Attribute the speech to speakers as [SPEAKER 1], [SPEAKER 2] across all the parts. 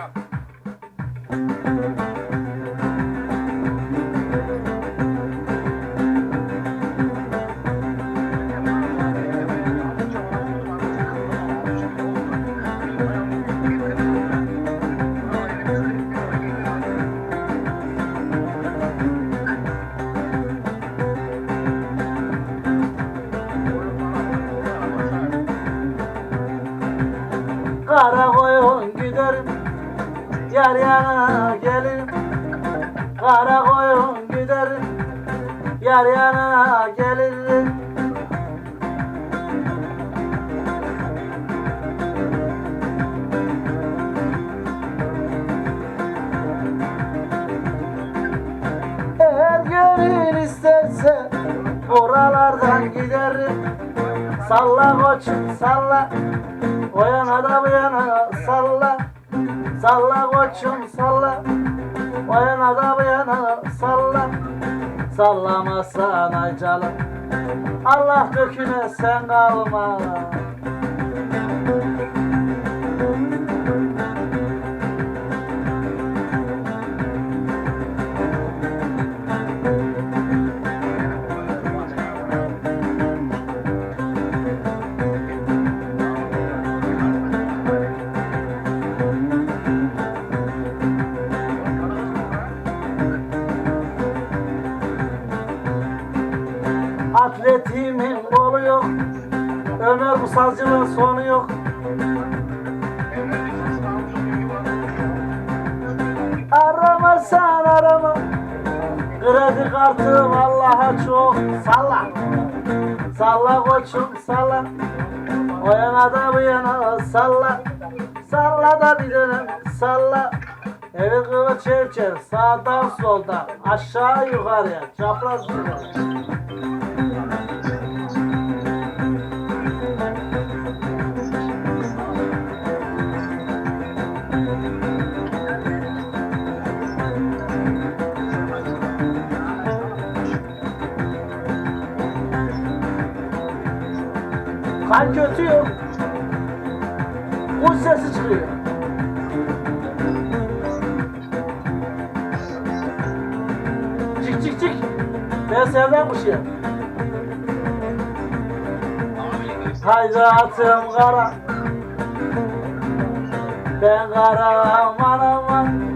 [SPEAKER 1] Tchau. Yar yana gelirim Eğer gönül isterse Oralardan giderim Salla koçum salla. O yana da bu yana salla. Salla koçum salla. O yana da bu yana salla Sallamazsan ay canım Allah döküne sen kalma Atletiğimin kolu yok. Ömer bu sazcılığın sonu yok. Arama sen arama. Kredi kartım Allah'a çok. Salla. Salla koçum salla. O yana da bu yana salla. Salla da bir dönem salla. Evi kıvı çevçev sağdan soldan aşağı yukarıya çapraz yukarı Kan kötü yok. Kuş sesi çıkıyor. Cik cik cik. Ben sevmem kuşu. Haydi atım kara. Ben kara aman aman.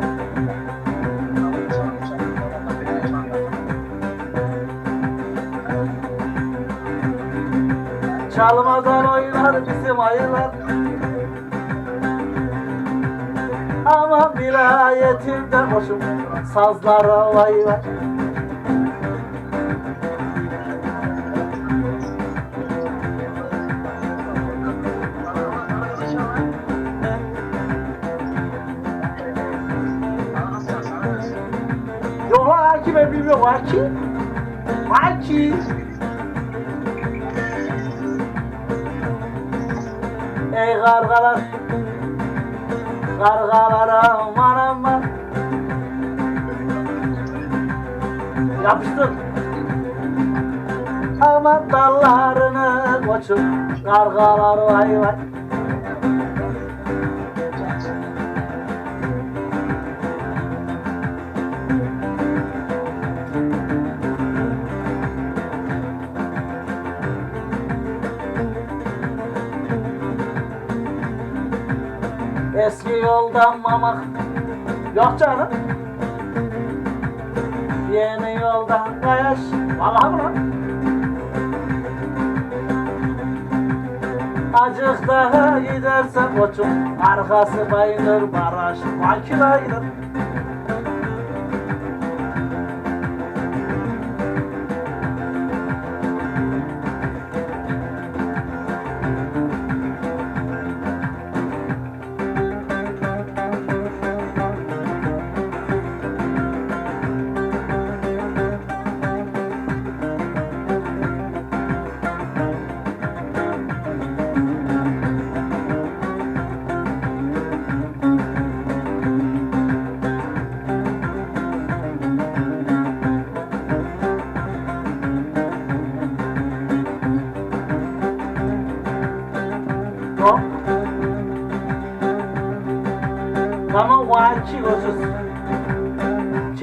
[SPEAKER 1] Çalmadan oynar bizim ayılar. Aman vilayetimde hoşum Sazlara vay vay Yok lan Haki ben bilmiyorum Haki Haki Ey kargalar Kargalar aman aman. Yapıştır. Aman dallarını koçum Kargalar vay vay Eski yoldan mamak Yok canım. Yeni yoldan kayaş. Vallahi mı lan? Acık daha gidersen koçum Arkası bayılır baraj Makine gider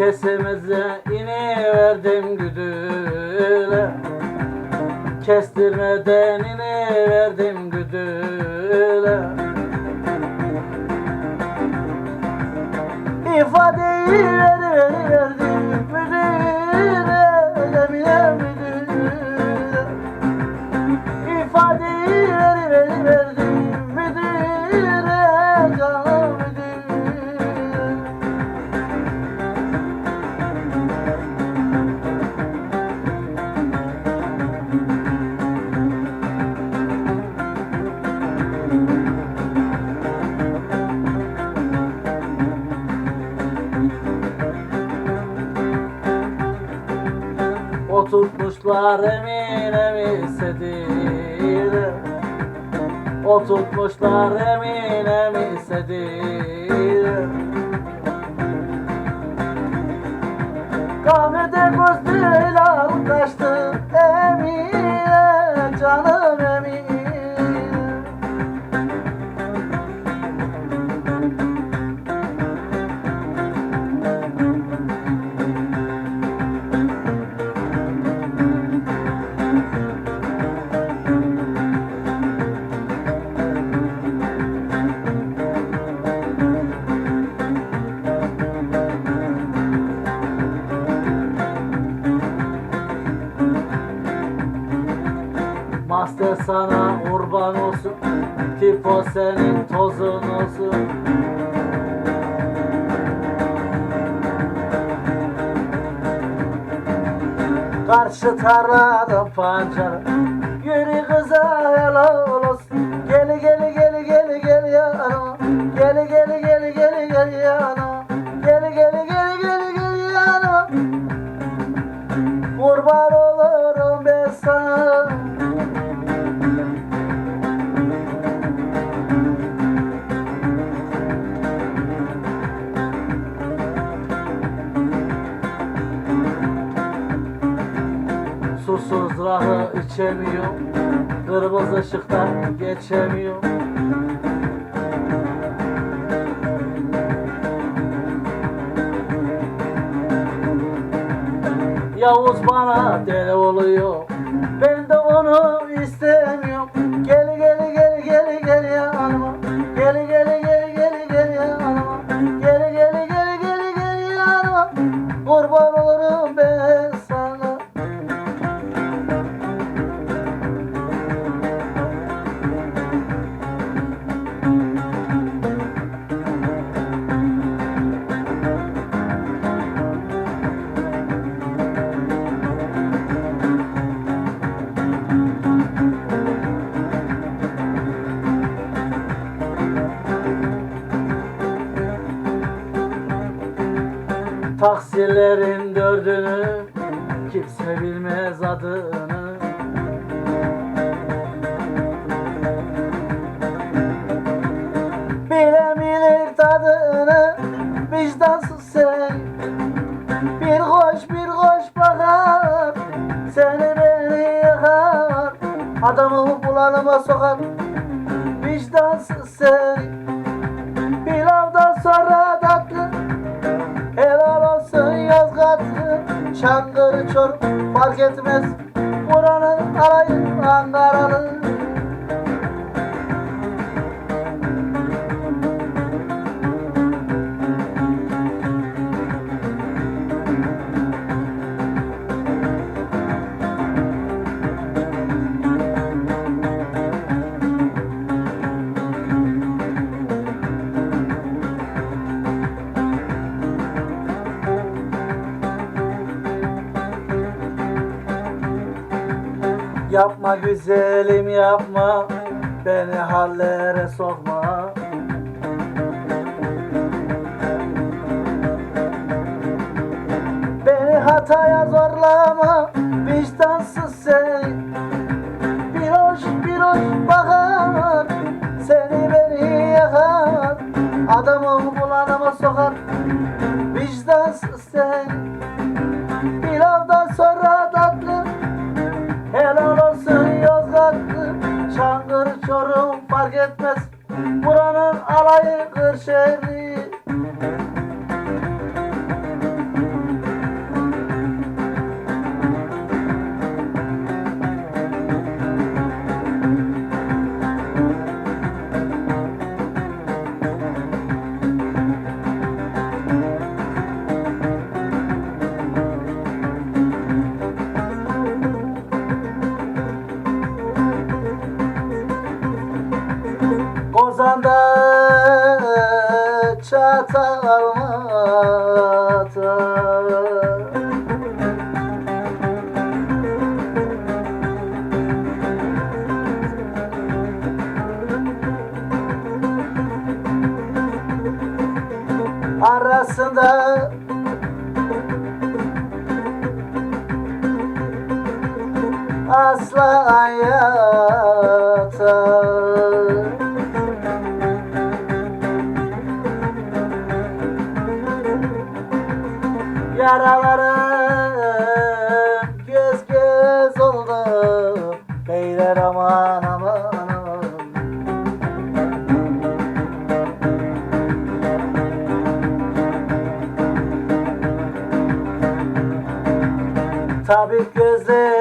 [SPEAKER 1] Kesemize ini verdim güdüle. Kestirmeden Oturtmuşlar Emine sedire Oturtmuşlar Emine sedire Kahvede gözlüler kaçtı sana kurban olsun Tipo senin tozun olsun. Karşı tarlada pancar Yürü kıza helal olsun. Geli geli geli geli geli yanıma Geli geli geli geli geli yanıma Geli geli geli geli geli yanıma Kurban Rahı içemiyor. Kırmızı ışıktan geçemiyor. Yavuz bana deli oluyor Taksilerin dördünü kimse bilmez adını. Bilebilir tadını vicdansız sen. Bir hoş bir hoş bakar Seni beni yakar. Adamı bulanıma sokar Vicdansız sen Çorum fark etmez. Buranın alayı Ankaralı Yapma güzelim yapma. Beni hallere sokma. Beni hataya zorlama Vicdansız sen Bir hoş bir hoş bakar Seni beni yakar. Adamı bulanıma sokar Vicdansız sen Pilavdan sonra tatlı Çangır Çorum arasında Asla hayata. Yaralar Tabip gözler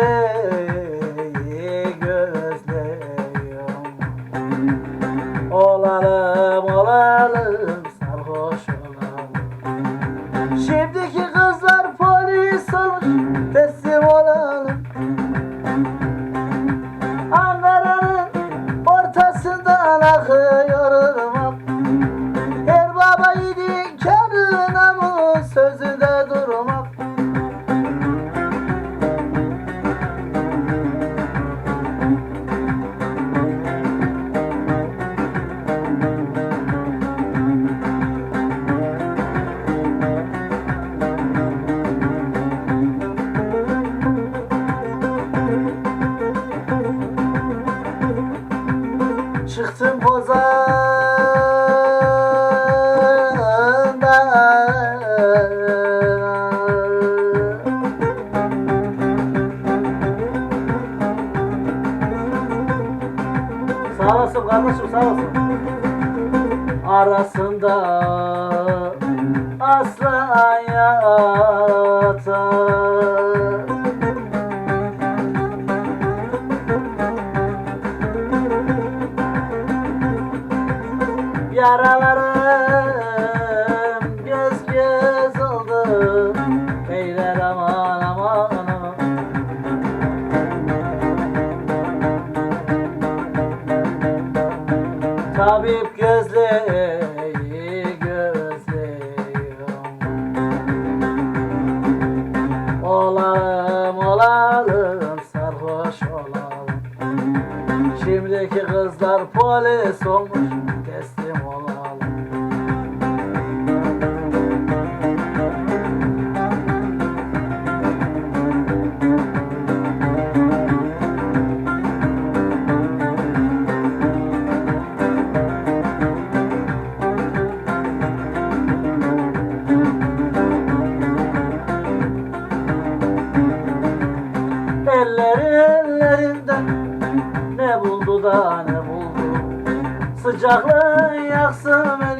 [SPEAKER 1] Sağ olasın kardeşim sağ olasın. Arasında asla hayata Yaralar Kızlar polis olmuş teslim olalım Elleri yolda ne buldum? Sıcaklığı yaksın beni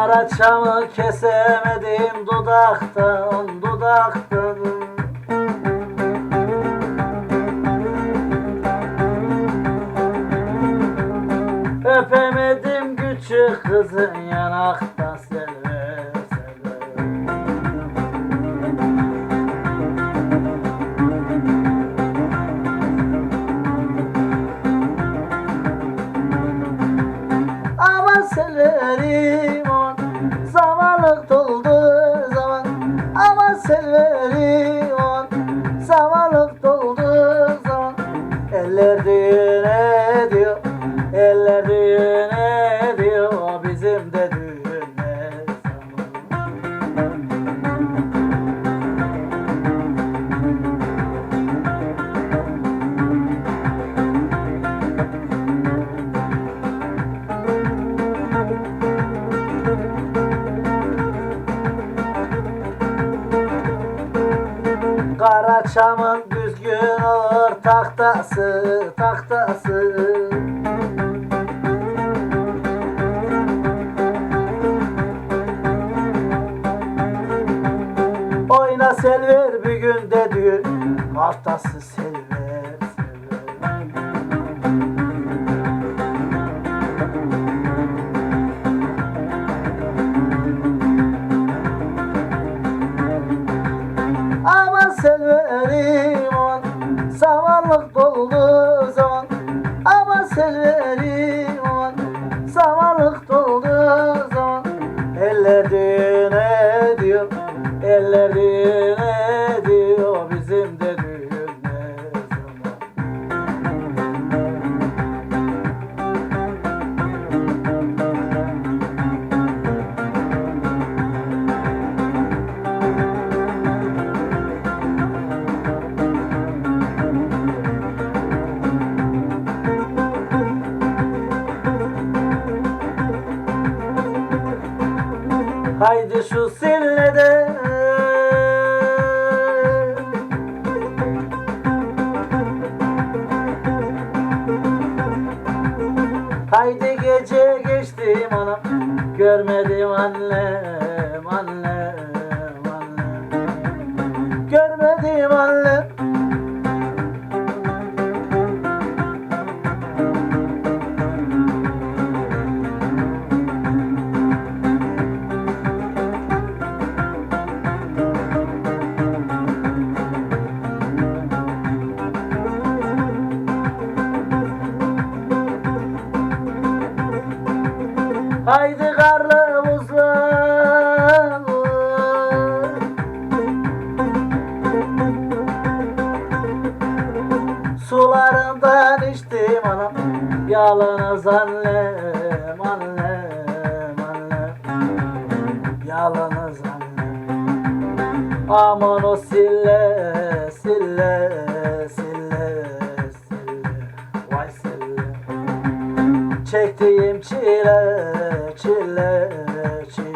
[SPEAKER 1] Kara kesemedim dudaktan dudaktan. Öpemedim küçük kızın yanaktan seve seve. Aman selerim Karaçamın düzgün olur tahtası tahtası Oyna selver bir günde düğün. Haftası Oh, Haydi şu sillede Haydi gece geçtim anam Görmedim annem Çektiğim çile, çile, çile,